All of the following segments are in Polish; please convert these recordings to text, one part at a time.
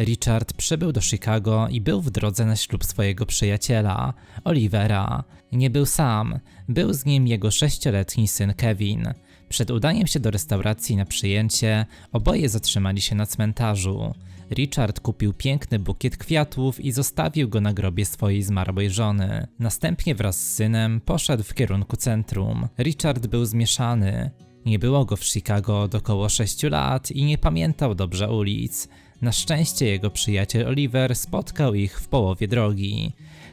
Richard przybył do Chicago i był w drodze na ślub swojego przyjaciela, Olivera. Nie był sam, był z nim jego sześcioletni syn Kevin. Przed udaniem się do restauracji na przyjęcie, oboje zatrzymali się na cmentarzu. Richard kupił piękny bukiet kwiatów i zostawił go na grobie swojej zmarłej żony. Następnie wraz z synem poszedł w kierunku centrum. Richard był zmieszany. Nie było go w Chicago od około 6 lat i nie pamiętał dobrze ulic. Na szczęście jego przyjaciel Oliver spotkał ich w połowie drogi.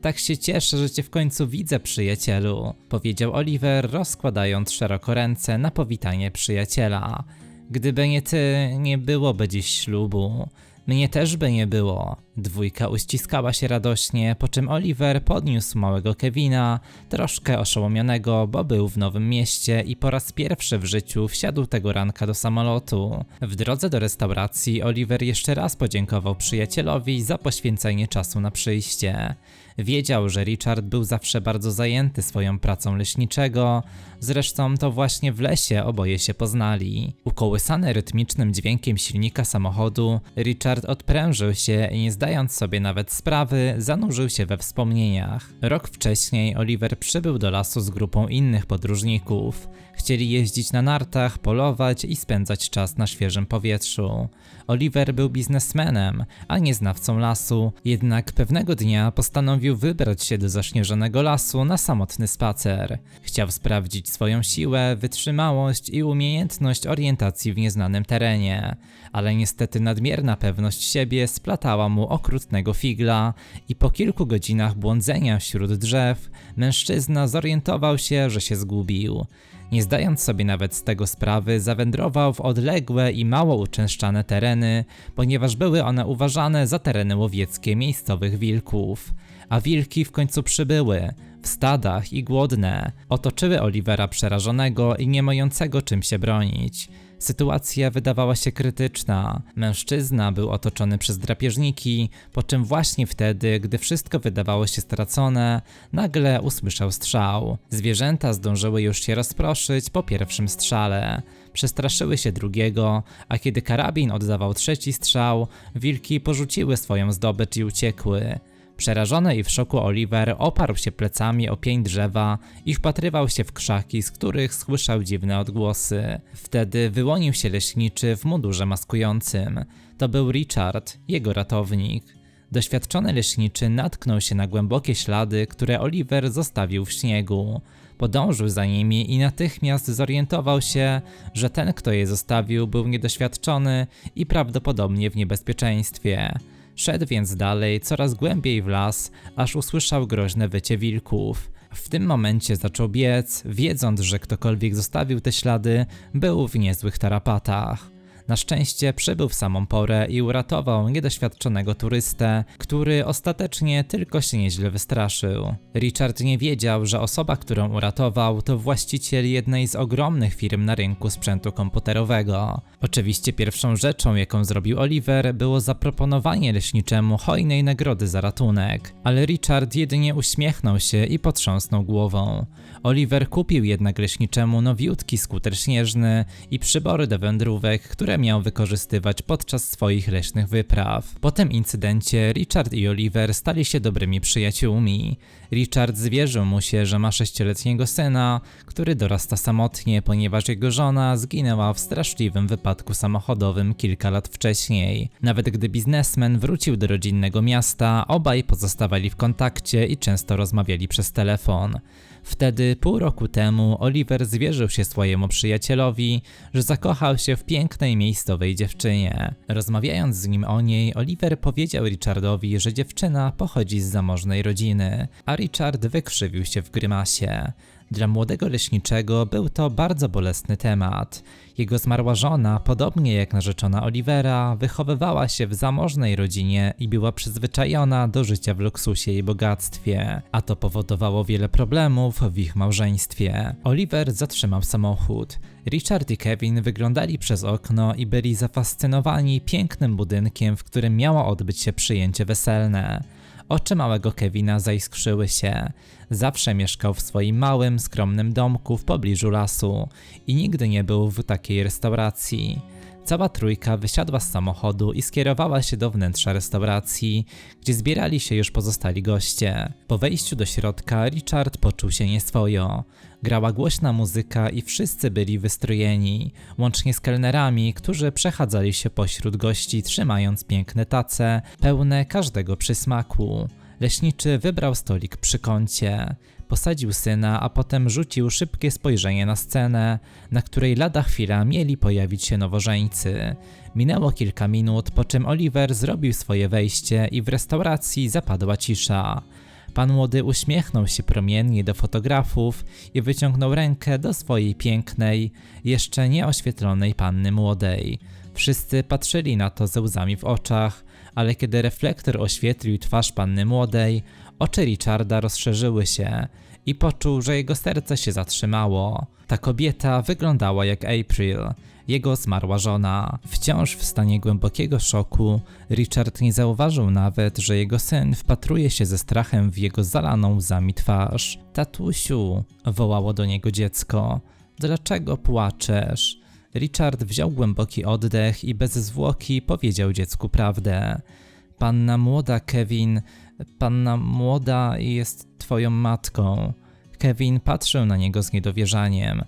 Tak się cieszę, że cię w końcu widzę, przyjacielu, powiedział Oliver, rozkładając szeroko ręce na powitanie przyjaciela. Gdyby nie ty, nie byłoby dziś ślubu. Mnie też by nie było. Dwójka uściskała się radośnie, po czym Oliver podniósł małego Kevina, troszkę oszołomionego, bo był w nowym mieście i po raz pierwszy w życiu wsiadł tego ranka do samolotu. W drodze do restauracji Oliver jeszcze raz podziękował przyjacielowi za poświęcenie czasu na przyjście. Wiedział, że Richard był zawsze bardzo zajęty swoją pracą leśniczego, zresztą to właśnie w lesie oboje się poznali. Ukołysany rytmicznym dźwiękiem silnika samochodu, Richard odprężył się i nie zdając sobie nawet sprawy, zanurzył się we wspomnieniach. Rok wcześniej Oliver przybył do lasu z grupą innych podróżników. Chcieli jeździć na nartach, polować i spędzać czas na świeżym powietrzu. Oliver był biznesmenem, a nie znawcą lasu, jednak pewnego dnia postanowił wybrać się do zaśnieżonego lasu na samotny spacer. Chciał sprawdzić swoją siłę, wytrzymałość i umiejętność orientacji w nieznanym terenie, ale niestety nadmierna pewność siebie splatała mu okrutnego figla i po kilku godzinach błądzenia wśród drzew, mężczyzna zorientował się, że się zgubił. Nie zdając sobie nawet z tego sprawy, zawędrował w odległe i mało uczęszczane tereny, ponieważ były one uważane za tereny łowieckie miejscowych wilków. A wilki w końcu przybyły, w stadach i głodne, otoczyły Olivera przerażonego i nie mającego czym się bronić. Sytuacja wydawała się krytyczna. Mężczyzna był otoczony przez drapieżniki, po czym właśnie wtedy, gdy wszystko wydawało się stracone, nagle usłyszał strzał. Zwierzęta zdążyły już się rozproszyć po pierwszym strzale. Przestraszyły się drugiego, a kiedy karabin oddawał trzeci strzał, wilki porzuciły swoją zdobycz i uciekły. Przerażony i w szoku Oliver oparł się plecami o pień drzewa i wpatrywał się w krzaki, z których słyszał dziwne odgłosy. Wtedy wyłonił się leśniczy w mundurze maskującym. To był Richard, jego ratownik. Doświadczony leśniczy natknął się na głębokie ślady, które Oliver zostawił w śniegu. Podążył za nimi i natychmiast zorientował się, że ten, kto je zostawił, był niedoświadczony i prawdopodobnie w niebezpieczeństwie. Szedł więc dalej, coraz głębiej w las, aż usłyszał groźne wycie wilków. W tym momencie zaczął biec, wiedząc, że ktokolwiek zostawił te ślady, był w niezłych tarapatach. Na szczęście przybył w samą porę i uratował niedoświadczonego turystę, który ostatecznie tylko się nieźle wystraszył. Richard nie wiedział, że osoba, którą uratował, to właściciel jednej z ogromnych firm na rynku sprzętu komputerowego. Oczywiście pierwszą rzeczą, jaką zrobił Oliver, było zaproponowanie leśniczemu hojnej nagrody za ratunek, ale Richard jedynie uśmiechnął się i potrząsnął głową. Oliver kupił jednak leśniczemu nowiutki skuter śnieżny i przybory do wędrówek, które miał wykorzystywać podczas swoich leśnych wypraw. Po tym incydencie Richard i Oliver stali się dobrymi przyjaciółmi. Richard zwierzył mu się, że ma sześcioletniego syna, który dorasta samotnie, ponieważ jego żona zginęła w straszliwym wypadku samochodowym kilka lat wcześniej. Nawet gdy biznesmen wrócił do rodzinnego miasta, obaj pozostawali w kontakcie i często rozmawiali przez telefon. Wtedy, pół roku temu, Oliver zwierzył się swojemu przyjacielowi, że zakochał się w pięknej miejscowej dziewczynie. Rozmawiając z nim o niej, Oliver powiedział Richardowi, że dziewczyna pochodzi z zamożnej rodziny, a Richard wykrzywił się w grymasie. Dla młodego leśniczego był to bardzo bolesny temat. Jego zmarła żona, podobnie jak narzeczona Olivera, wychowywała się w zamożnej rodzinie i była przyzwyczajona do życia w luksusie i bogactwie, a to powodowało wiele problemów w ich małżeństwie. Oliver zatrzymał samochód. Richard i Kevin wyglądali przez okno i byli zafascynowani pięknym budynkiem, w którym miało odbyć się przyjęcie weselne. Oczy małego Kevina zaiskrzyły się. Zawsze mieszkał w swoim małym, skromnym domku w pobliżu lasu i nigdy nie był w takiej restauracji. Cała trójka wysiadła z samochodu i skierowała się do wnętrza restauracji, gdzie zbierali się już pozostali goście. Po wejściu do środka Richard poczuł się nieswojo. Grała głośna muzyka i wszyscy byli wystrojeni, łącznie z kelnerami, którzy przechadzali się pośród gości, trzymając piękne tace, pełne każdego przysmaku. Leśniczy wybrał stolik przy kącie, posadził syna, a potem rzucił szybkie spojrzenie na scenę, na której lada chwila mieli pojawić się nowożeńcy. Minęło kilka minut, po czym Oliver zrobił swoje wejście i w restauracji zapadła cisza. Pan młody uśmiechnął się promiennie do fotografów i wyciągnął rękę do swojej pięknej, jeszcze nieoświetlonej panny młodej. Wszyscy patrzyli na to ze łzami w oczach, ale kiedy reflektor oświetlił twarz panny młodej, oczy Richarda rozszerzyły się i poczuł, że jego serce się zatrzymało. Ta kobieta wyglądała jak April, jego zmarła żona. Wciąż w stanie głębokiego szoku, Richard nie zauważył nawet, że jego syn wpatruje się ze strachem w jego zalaną łzami twarz. Tatusiu, wołało do niego dziecko, dlaczego płaczesz? Richard wziął głęboki oddech i bez zwłoki powiedział dziecku prawdę. Panna młoda, Kevin, panna młoda jest twoją matką. Kevin patrzył na niego z niedowierzaniem.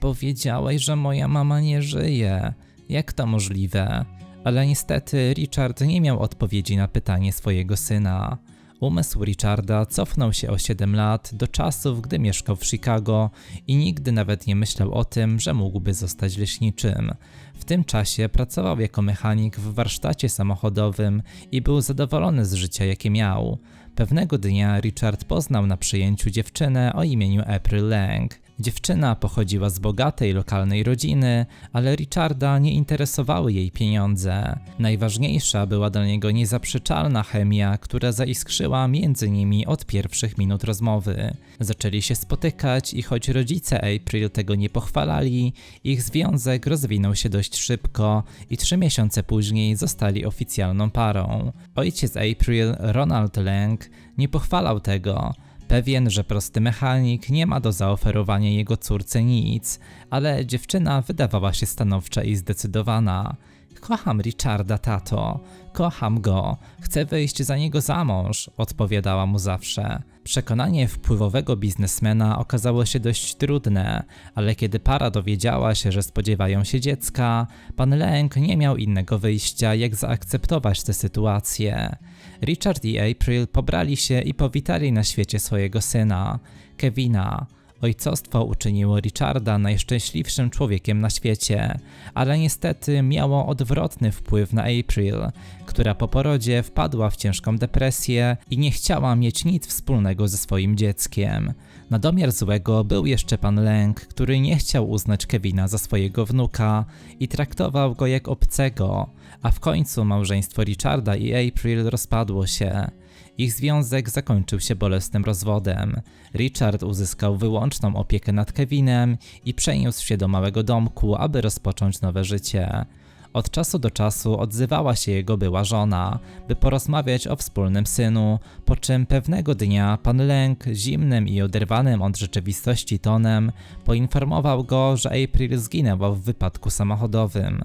Powiedziałeś, że moja mama nie żyje. Jak to możliwe? Ale niestety Richard nie miał odpowiedzi na pytanie swojego syna. Umysł Richarda cofnął się o 7 lat do czasów, gdy mieszkał w Chicago i nigdy nawet nie myślał o tym, że mógłby zostać leśniczym. W tym czasie pracował jako mechanik w warsztacie samochodowym i był zadowolony z życia, jakie miał. Pewnego dnia Richard poznał na przyjęciu dziewczynę o imieniu April Lang. Dziewczyna pochodziła z bogatej lokalnej rodziny, ale Richarda nie interesowały jej pieniądze. Najważniejsza była dla niego niezaprzeczalna chemia, która zaiskrzyła między nimi od pierwszych minut rozmowy. Zaczęli się spotykać i choć rodzice April tego nie pochwalali, ich związek rozwinął się dość szybko i trzy miesiące później zostali oficjalną parą. Ojciec April, Ronald Lang, nie pochwalał tego, Pewien, że prosty mechanik nie ma do zaoferowania jego córce nic, ale dziewczyna wydawała się stanowcza i zdecydowana. Kocham Richarda, tato. Kocham go. Chcę wyjść za niego za mąż, odpowiadała mu zawsze. Przekonanie wpływowego biznesmena okazało się dość trudne, ale kiedy para dowiedziała się, że spodziewają się dziecka, pan Lęk nie miał innego wyjścia, jak zaakceptować tę sytuację. Richard i April pobrali się i powitali na świecie swojego syna, Kevina. Ojcostwo uczyniło Richarda najszczęśliwszym człowiekiem na świecie, ale niestety miało odwrotny wpływ na April, która po porodzie wpadła w ciężką depresję i nie chciała mieć nic wspólnego ze swoim dzieckiem. Na domiar złego był jeszcze pan Lęk, który nie chciał uznać Kevina za swojego wnuka i traktował go jak obcego, a w końcu małżeństwo Richarda i April rozpadło się. Ich związek zakończył się bolesnym rozwodem. Richard uzyskał wyłączną opiekę nad Kevinem i przeniósł się do małego domku, aby rozpocząć nowe życie. Od czasu do czasu odzywała się jego była żona, by porozmawiać o wspólnym synu, po czym pewnego dnia pan Lęk, zimnym i oderwanym od rzeczywistości tonem, poinformował go, że April zginęła w wypadku samochodowym.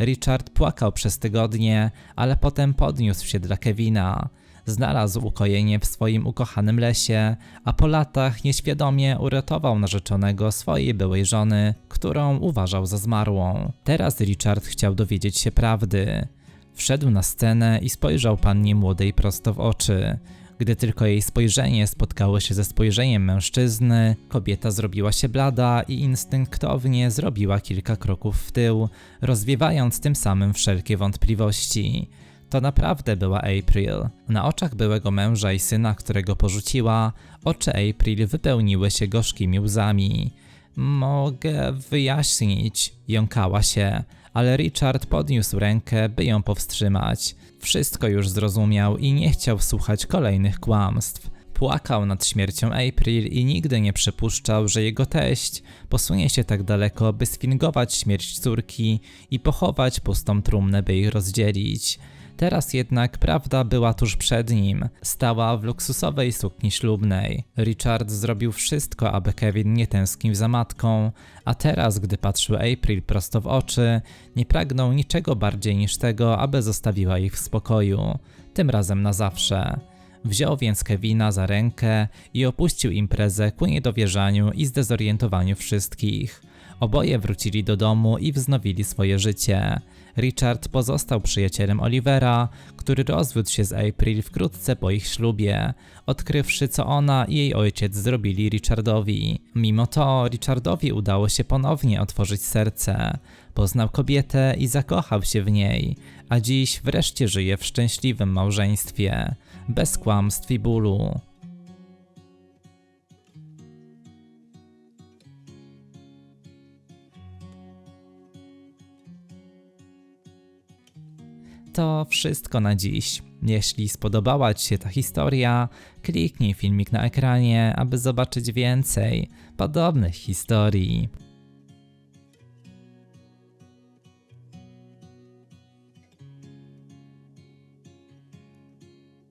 Richard płakał przez tygodnie, ale potem podniósł się dla Kevina. Znalazł ukojenie w swoim ukochanym lesie, a po latach nieświadomie uratował narzeczonego swojej byłej żony, którą uważał za zmarłą. Teraz Richard chciał dowiedzieć się prawdy. Wszedł na scenę i spojrzał pannie młodej prosto w oczy. Gdy tylko jej spojrzenie spotkało się ze spojrzeniem mężczyzny, kobieta zrobiła się blada i instynktownie zrobiła kilka kroków w tył, rozwiewając tym samym wszelkie wątpliwości. To naprawdę była April. Na oczach byłego męża i syna, którego porzuciła, oczy April wypełniły się gorzkimi łzami. Mogę wyjaśnić, jąkała się, ale Richard podniósł rękę, by ją powstrzymać. Wszystko już zrozumiał i nie chciał słuchać kolejnych kłamstw. Płakał nad śmiercią April i nigdy nie przypuszczał, że jego teść posunie się tak daleko, by sfingować śmierć córki i pochować pustą trumnę, by ich rozdzielić. Teraz jednak prawda była tuż przed nim. Stała w luksusowej sukni ślubnej. Richard zrobił wszystko, aby Kevin nie tęsknił za matką, a teraz, gdy patrzył April prosto w oczy, nie pragnął niczego bardziej niż tego, aby zostawiła ich w spokoju. Tym razem na zawsze. Wziął więc Kevina za rękę i opuścił imprezę ku niedowierzaniu i zdezorientowaniu wszystkich. Oboje wrócili do domu i wznowili swoje życie. Richard pozostał przyjacielem Olivera, który rozwiódł się z April wkrótce po ich ślubie, odkrywszy co ona i jej ojciec zrobili Richardowi. Mimo to Richardowi udało się ponownie otworzyć serce. Poznał kobietę i zakochał się w niej, a dziś wreszcie żyje w szczęśliwym małżeństwie, bez kłamstw i bólu. To wszystko na dziś. Jeśli spodobała Ci się ta historia, kliknij filmik na ekranie, aby zobaczyć więcej podobnych historii.